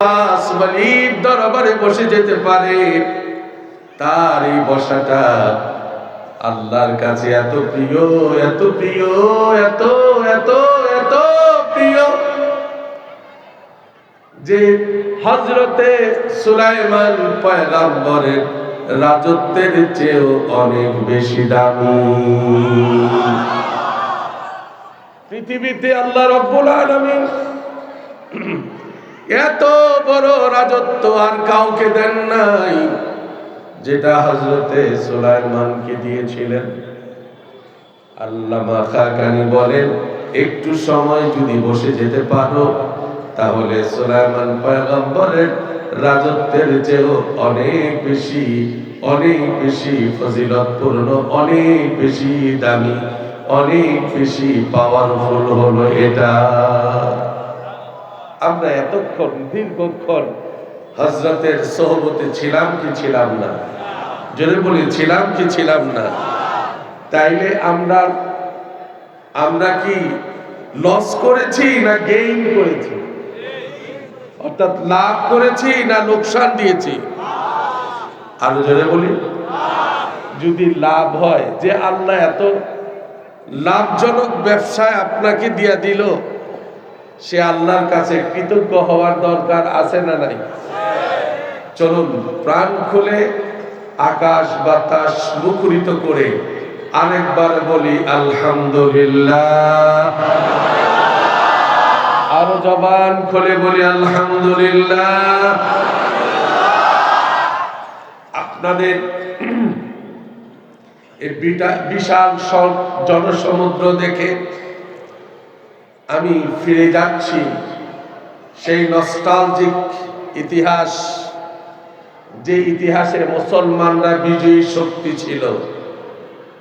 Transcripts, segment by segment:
আসমানির দরবারে বসে যেতে পারে। তার এই বসাটা আল্লাহর কাছে এত প্রিয় এত প্রিয়, এত এত এত প্রিয় যে হজরতে সুলাইমান পয়গাম্বরের রাজত্বের চেয়েও অনেক বেশি দামি। পৃথিবীতে আল্লাহ রব্বুল আলামিন এত বড় রাজত্ব আর কাউকে দেন নাই, যেটা হজরতে সুলাইমানকে দিয়েছিলেন। আল্লামা খাকানি বলেন, একটু সময় যদি বসে যেতে পারো, তাহলে সুলাইমান পয়গম্বরের রাজত্বের চেয়েও অনেক বেশি অনেক বেশি ফজিলতপূর্ণ, অনেক বেশি দামি, অনেক বেশি পাওয়ারফুল হলো এটা। আমরা এতক্ষণ, দীর্ঘক্ষণ হজরতের সহবতে ছিলাম কি ছিলাম না? যদি বলি, ছিলাম কি ছিলাম না? তাইলে আমরা আমরা কি লস করেছি না গেইন করেছি? অর্থাৎ লাভ করেছি না লোকসান দিয়েছি? আরও জোরে বলি। যদি লাভ হয়, যে আল্লাহ এত লাভজনক ব্যবসায় আপনাকে দিয়া দিল সে আল্লাহর কাছে কৃতজ্ঞ হওয়ার দরকার আছে না নাই? চলুন, প্রাণ খুলে আকাশ বাতাস মুখরিত করে আরেকবার বলি, আলহামদুলিল্লাহ। আরও জবান খুলে বলি, আলহামদুলিল্লাহ। আপনাদের বিশাল সব জনসমুদ্র দেখে আমি ফিরে যাচ্ছি। সেই নস্টালজিক ইতিহাস, যে ইতিহাসে মুসলমানরা বিজয়ী শক্তি ছিল।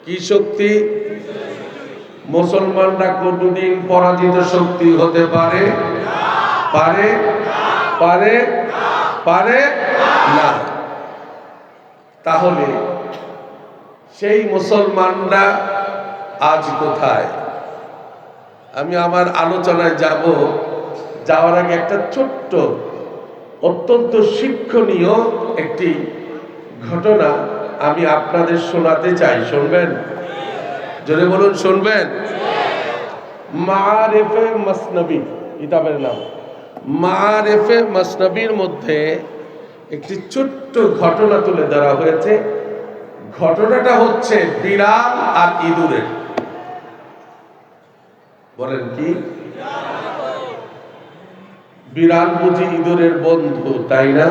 কি শক্তি? মুসলমানরা কোনদিন পরাজিত শক্তি হতে পারে? পারে? পারে? পারে? না। তাহলে সেই মুসলমানরা আজ কোথায়? আমি আমার আলোচনায় যাব। যাওয়ার আগে একটা ছোট্ট, অত্যন্ত শিক্ষণীয় একটি ঘটনা আমি আপনাদের শোনাতে চাই। শুনবেন? জোরে বলুন, শুনবেন? মারেফে মসনবী, কিতাবের নাম। মারেফে মসনবীর মধ্যে একটি ছোট্ট ঘটনা তুলে ধরা হয়েছে। ঘটনাটা হচ্ছে বিড়াল আর ইঁদুরের। বলেন কি? বিড়াল বুঝি ইঁদুরের বন্ধু, তাই না?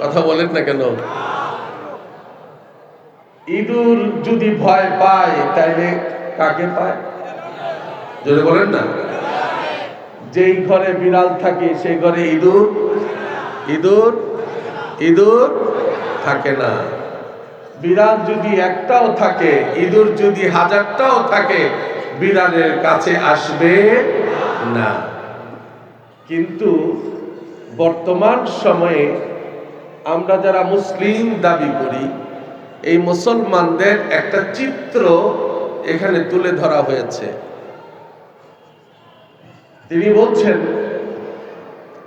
কথা বলেন না কেন? ইঁদুর যদি ভয় পায়, তাইলে কাকে পায়? যদি বলেন না। যেই ঘরে বিড়াল থাকে, সেই ঘরে ইঁদুর? ইঁদুর? ইঁদুর থাকে না। বিড়াল যদি একটাও থাকে, ইঁদুর যদি হাজারটাও থাকে বিড়ালের কাছে আসবে না। কিন্তু বর্তমান সময়ে আমরা যারা মুসলিম দাবি করি, এই মুসলমানদের একটা চিত্র এখানে তুলে ধরা হয়েছে। তিনি বলছেন,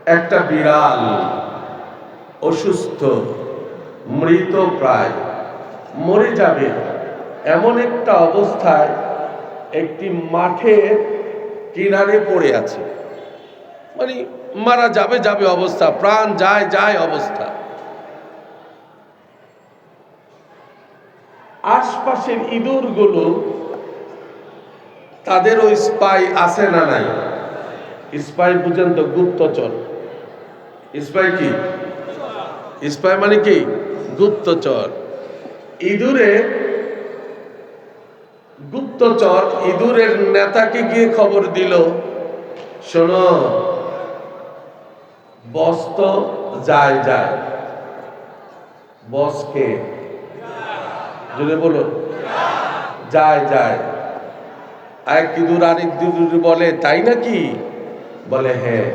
একটা বিড়াল অসুস্থ, মৃত প্রায়, মরে যাবে। এমন একটা অবস্থায় একটি মাঠের কিনারে পড়ে আছে। মানে মারা যাবে যাবে অবস্থা, প্রাণ যায় যায় অবস্থা। আশপাশের ইঁদুরগুলো তাদের ওই স্পাই আছে না নাই? স্পাই বুঝেন তো গুপ্তচর। স্পাই কি? স্পাই মানে কি? গুপ্তচর। ইঁদুরে গুপ্তচর ইঁদুরের নেতাকে গিয়ে খবর দিল, শোনো, বস তো যায় যায়। বসকে যদি বলো, যায় যায়। এক ইঁদুর আরেক ইঁদুর বলে, তাই নাকি? বলে হ্যাঁ।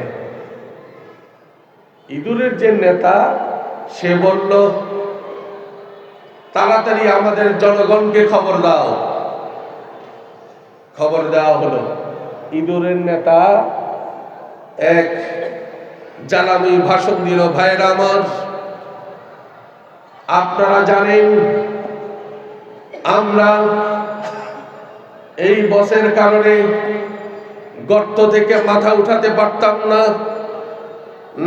ইঁদুরের যে নেতা, সে বলল, তাড়াতাড়ি আমাদের জনগণকে খবর দাও। খবর দেওয়া হলো। ইঁদুরের নেতা এক জানামি ভাষণ দিল, ভাইয়েরা আমার, আপনারা জানেন, আমরা এই বসের কারণে গর্ত থেকে মাথা উঠাতে পারতাম না।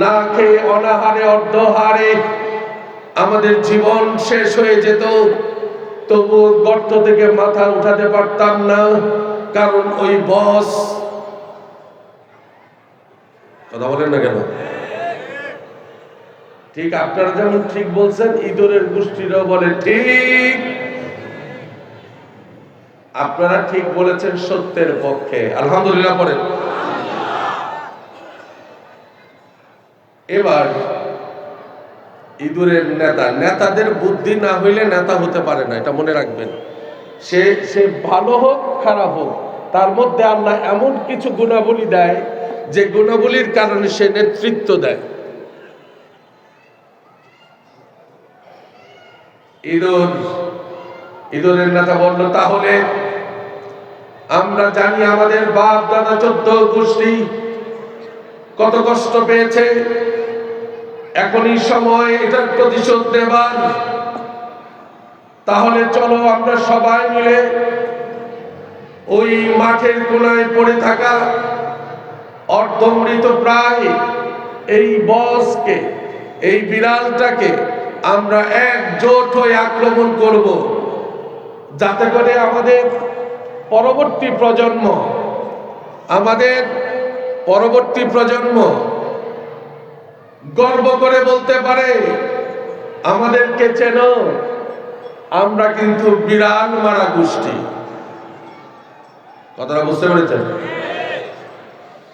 না খেয়ে অনাহারে, অর্ধহারে আমাদের জীবন শেষ হয়ে যেত। তবু গর্ত থেকে মাথা উঠাতে পারতাম না। কারণ ওই বস কথা বলেন না কেন? ঠিক আপনারা যেমন ঠিক বলছেন, ইঁদুরের গোষ্ঠীরাও বলে ঠিক। আপনারা ঠিক বলেছেন সত্যের পক্ষে। আলহামদুলিল্লাহ পড়েন। এবার ইঁদুরের নেতা, নেতাদের বুদ্ধি না হইলে নেতা হতে পারে না, এটা মনে রাখবেন। সে সে ভালো হোক, খারাপ হোক তার মধ্যে আল্লাহ এমন কিছু গুণাবলী দেয় যে গুণাবলীর কারণে সে নেতৃত্ব দেয়। ইঁদুর ইঁদুরের নেতা বলল, তাহলে আমরা জানি আমাদের বাপ, দাদা, চোদ্দ গোষ্ঠী কত কষ্ট পেয়েছে। এখনই সময় এটার প্রতিশোধ নেবার। তাহলে চলো আমরা সবাই মিলে ওই মাঠের কোনায় পড়ে থাকা অর্ধমৃত প্রায় এই বসকে, এই বিড়ালটাকে আমরা একজোট হয়ে আক্রমণ করব। যাতে করে আমাদের পরবর্তী প্রজন্ম, আমাদের পরবর্তী প্রজন্ম গর্ব করে বলতে পারে, আমাদেরকে চেন, আমরা কিন্তু বিড়াল মারা গোষ্ঠী। কথাটা বুঝতে পেরেছেন?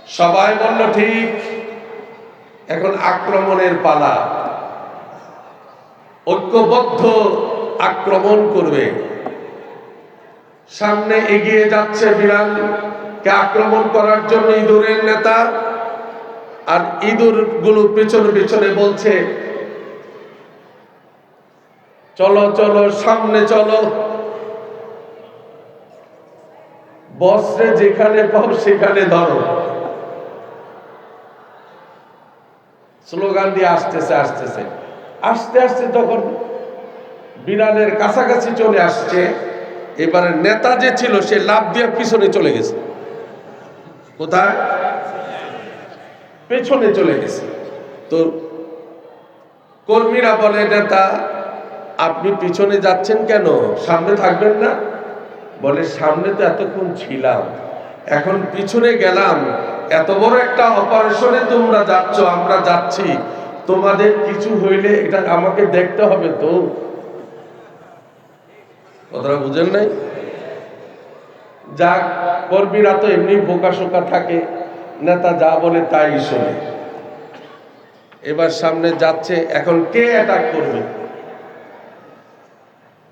সবাই বলল, ঠিক, এখন আক্রমণের পালা। ঐক্যবদ্ধ আক্রমণ করবে। সামনে এগিয়ে যাচ্ছে বিড়ালকে আক্রমণ করার জন্য ইঁদুরের নেতা? আর ইঁদুরগুলো পেছনে পেছনে বলছে, চলো চলো, সামনে চলো। বসরে যেখানে পাও সেখানে ধরো। স্লোগান দিয়ে আসতেছে আসতেছে। আসতে আসতে তখন বিড়ালের কাছাকাছি চলে আসছে। এবারে নেতা যে ছিল, সে লাভ দিয়ে পিছনে চলে গেছে। কোথায়? পেছনে চলে গেছে। তো কর্মীরা বলে, নেতা, আপনি পিছনে যাচ্ছেন কেন? সামনে থাকবেন না? বলে, সামনে তো এতক্ষণ ছিলাম, এখন পিছনে গেলাম। এত বড় একটা অপারেশনে তোমরা যাচ্ছ, আমরা যাচ্ছি। তোমাদের কিছু হইলে এটা আমাকে দেখতে হবে তো। কথাটা বুঝেন নাই? যাক, কর্মীরা তো এমনি বোকা শোকা থাকে, নেতা যা বলে তাই শোনে। এবার সামনে যাচ্ছে, এখন কে অ্যাটাক করবে?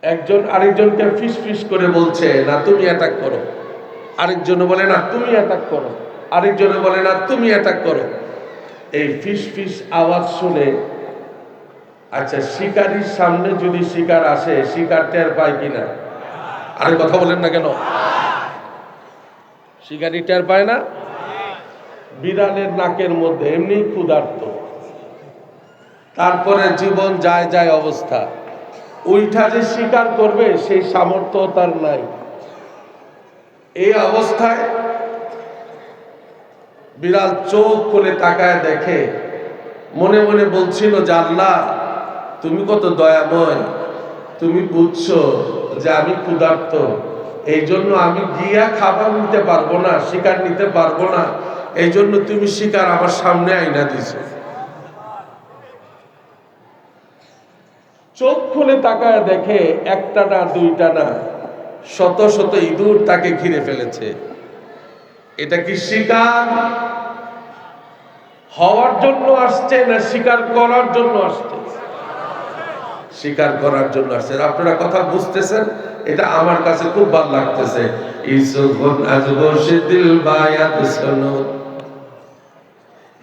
একজন আরেকজনকে ফিস ফিস করে বলছে, না, তুমি অ্যাটাক করো। আরেকজন বলে, না, তুমি অ্যাটাক করো। আরেকজনে বলে, না, তুমি অ্যাটাক করো। এই ফিস ফিস আওয়াজ শুনে আচ্ছা শিকারির সামনে যদি শিকার আসে, শিকার টের পায় কিনা? আরে কথা বলেন না কেন? শিকারি টের পায় না? বিড়ালের নাকের মধ্যে এমনি ক্ষুধার্ত। তারপরে জীবন যায় যায় অবস্থা। ওইটা যে স্বীকার করবে, সেই সামর্থ্য তার নাই। এই অবস্থায় বিড়াল চোখ খুলে তাকায় দেখে, মনে মনে বলছিল আল্লাহ, তুমি কত দয়াময়। তুমি বুঝছ যে আমি ক্ষুধার্ত। এই জন্য আমি গিয়া খাবার নিতে পারব না, শিকার নিতে পারব না। এই জন্য তুমি শিকার আমার সামনে আইনা দিছো। চোখ খুলে তাকায় দেখে একটা না দুইটা না শত শত ইঁদুর তাকে ঘিরে ফেলেছে। এটা কি শিকার? হওয়ার জন্য আসছে না শিকার করার জন্য আসছে? স্বীকার করার জন্য আসছে। আপনারা কথা বুঝতেছেন? এটা আমার কাছে খুব ভালো লাগতেছে। ইসুফুন আজগোশে দিল বায়াত শোনো।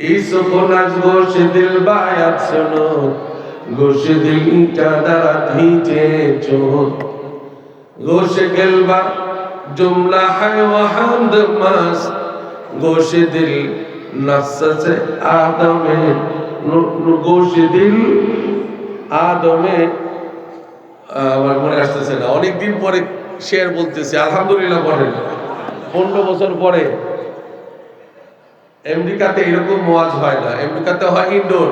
ইসুফুন আজগোশে দিল বায়াত শোনো। গোশে দিলটা দ্বারা ভিজে চোখ গোশে গেলবা জুমলা হায় ওয়াহামদ মাস। গোশে দিল নসসে আদমে গোশ দিল আদমে আমার মনে আসতেছে না। অনেকদিন পরে শেয়ার বলতেছে, আলহামদুলিল্লাহ পড়েন পনেরো বছর পরে আমেরিকাতে এরকম ওয়াজ হয় না। আমেরিকাতে হয় ইনডোর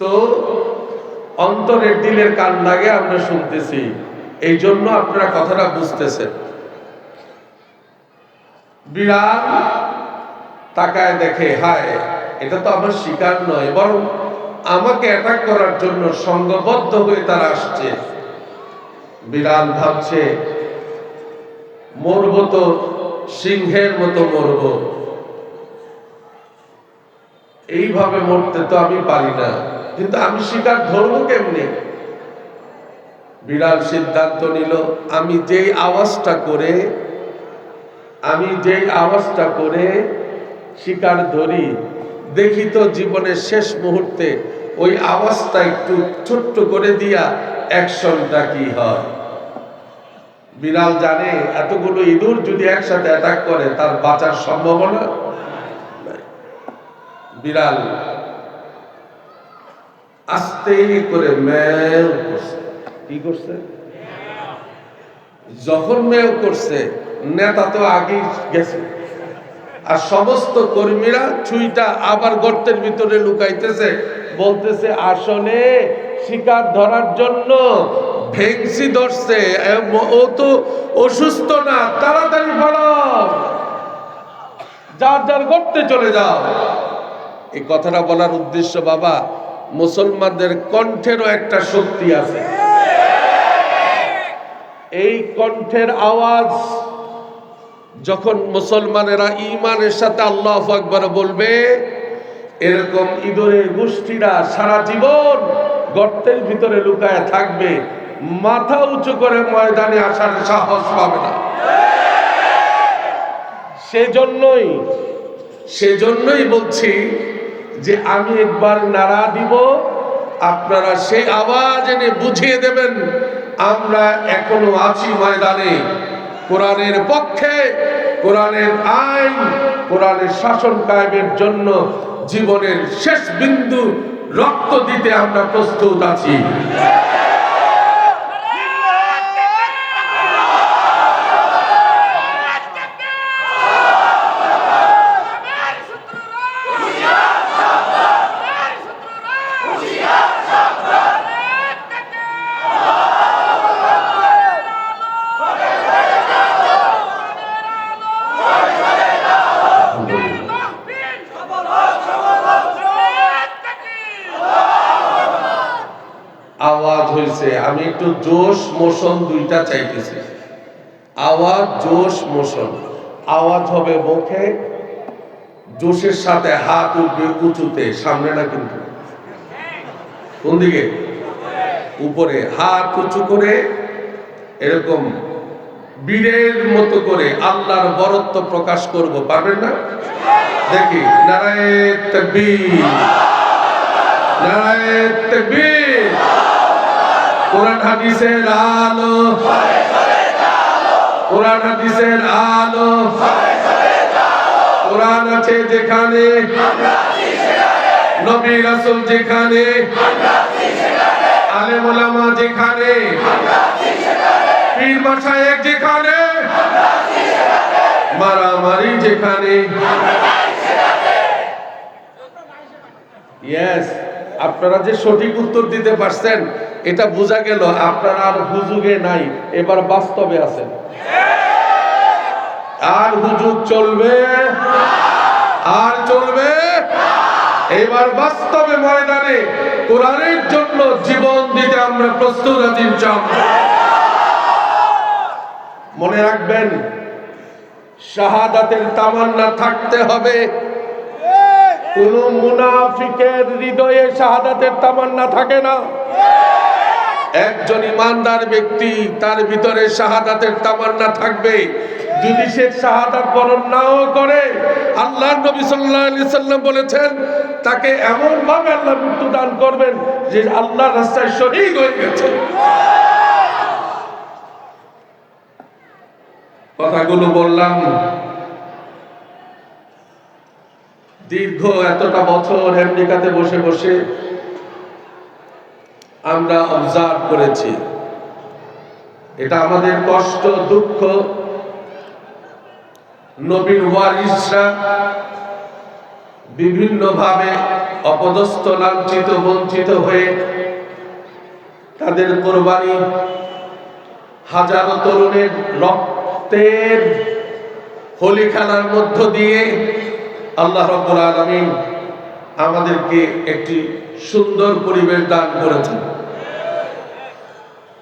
তো অন্তরের দিলের কান লাগে, আমরা শুনতেছি। এই জন্য আপনারা কথাটা বুঝতেছেন। বিড়াল তাকায় দেখে, হায়, এটা তো আমার শিকার নয়, বরং আমাকে অ্যাটাক করার জন্য সঙ্গবদ্ধ হয়ে তারা আসছে। বিড়াল ভাবছে, মরব তো, সিংহের মতো মরব। এইভাবে মরতে তো আমি পারি না। কিন্তু আমি শিকার ধরবো কেমনে? বিড়াল সিদ্ধান্ত নিল, আমি যেই আওয়াজটা করে, আমি যেই আওয়াজটা করে শিকার ধরি, দেখি তো জীবনের শেষ মুহূর্তে ওই আওয়াজটা একটু ছোট্ট করে দিয়া অ্যাকশনটা কি হয়? বিড়াল জানে এতগুলো ইঁদুর যদি একসাথে অ্যাটাক করে, তার বাঁচার সম্ভাবনা বিড়াল আস্তে করে করছে। কি করছে? যখন মেয় করছে, নেতা তো গেছে। আর সমস্ত কর্মীরা ছুইটা আবার গর্তের ভিতরে লুকাইতেছে, বলতেছে আসলে শিকার ধরার জন্য ভেংসি ধরছে ও তো অসুস্থ না, তাড়াতাড়ি পালাও। যার যার গর্তে চলে যাও। এই কথাটা বলার উদ্দেশ্য বাবা মুসলমানদের কণ্ঠেরও একটা শক্তি আছে। এই কণ্ঠের আওয়াজ যখন মুসলমানেরা ইমানের সাথে আল্লাহ আকবর বলবে, এরকম ইঁদুরের গোষ্ঠীরা সারা জীবন গর্তের ভিতরে লুকায় থাকবে, মাথা উঁচু করে ময়দানে আসার সাহস পাবে না। সেজন্যই সেজন্যই বলছি যে আমি একবার নাড়া দিব, আপনারা সেই আওয়াজ এনে বুঝিয়ে দেবেন, আমরা এখনও আছি ময়দানে। কোরআনের পক্ষে, কোরআনের আইন, কোরআনের শাসন কায়েমের জন্য জীবনের শেষ বিন্দু রক্ত দিতে আমরা প্রস্তুত আছি। জোশ মোশন দুইটা চাইতেছি। আওয়াজ জোশ মোশন। আওয়াজ হবে মুখে, জোশের সাথে হাত উঠবে উঁচুতে সামনে না কিন্তু। কোন দিকে? উপরে। হাত উঁচু করে, এরকম বীরের মতো করে আল্লাহর বরত্ব প্রকাশ করব। পারবেন না? দেখি নারায়ণ তকবীর। নারায়ণ তকবীর। কোরআন হাদিসের আলো। কোরআন হাদিসের আলো। কোরআন আছে যেখানে। নবী রাসূল যেখানে। আলেম ওলামা যেখানে। পীর মাশায়েখ যেখানে। মারামারি যেখানে। ইয়েস আপনারা যে সঠিক উত্তর দিতে পারছেন, এটা বোঝা গেল আপনারা আর হুজুগে নাই, এবার বাস্তবে আছেন। আর হুজুগ চলবে? আর চলবে? এবার বাস্তবে ময়দানে কোরআনের জন্য জীবন দিতে আমরা প্রস্তুত আছি মনে রাখবেন, শাহাদাতের তামান্না থাকতে হবে। কোন মুনাফিকের হৃদয়ে শাহাদাতের তামান্না থাকে না। একজন ইমানদার ব্যক্তি তার ভিতরে শাহাদাতের তামান্না থাকবে। যদি সে শাহাদাত বরণ নাও করে আল্লাহ নবী সাল্লাল্লাহু আলাইহি সাল্লাম বলেছেন, তাকে এমন ভাবে আল্লাহ মৃত্যু দান করবেন যে আল্লাহর রাস্তায় শহীদ হয়ে গেছে। কথাগুলো বললাম দীর্ঘ এতটা বছর আমেরিকাতে বসে বসে আমরা অবজার্ভ করেছি। এটা আমাদের কষ্ট, দুঃখ। নবীন ওয়ারিসরা বিভিন্নভাবে অপদস্থ, লাঞ্ছিত, বঞ্চিত হয়ে তাদের কোরবানি হাজারো তরুণের রক্তের খেলার মধ্য দিয়ে আল্লাহ রব্বুল আলমিন আমাদেরকে একটি সুন্দর পরিবেশ দান করেছেন।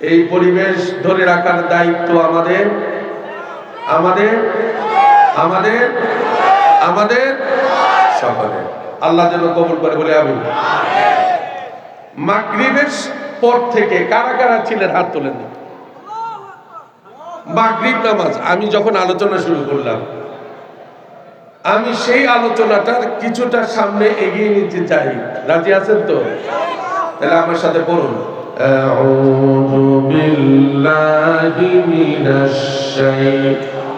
এই পরিবেশ ধরে রাখার দায়িত্ব আমাদের। আমাদের। আমাদের। আমাদের। সকলের। আল্লাহ যেন কবুল করে বলে আমি মাগরিবের পর থেকে কারা কারা ছিলেন? হাত তোলেন। মাগরিব নামাজ। আমি যখন আলোচনা শুরু করলাম আমি সেই আলোচনাটার কিছুটা সামনে এগিয়ে নিতে চাই রাজি আছেন তো তাহলে আমার সাথে পড়ুন أعوذ بالله من الشيطان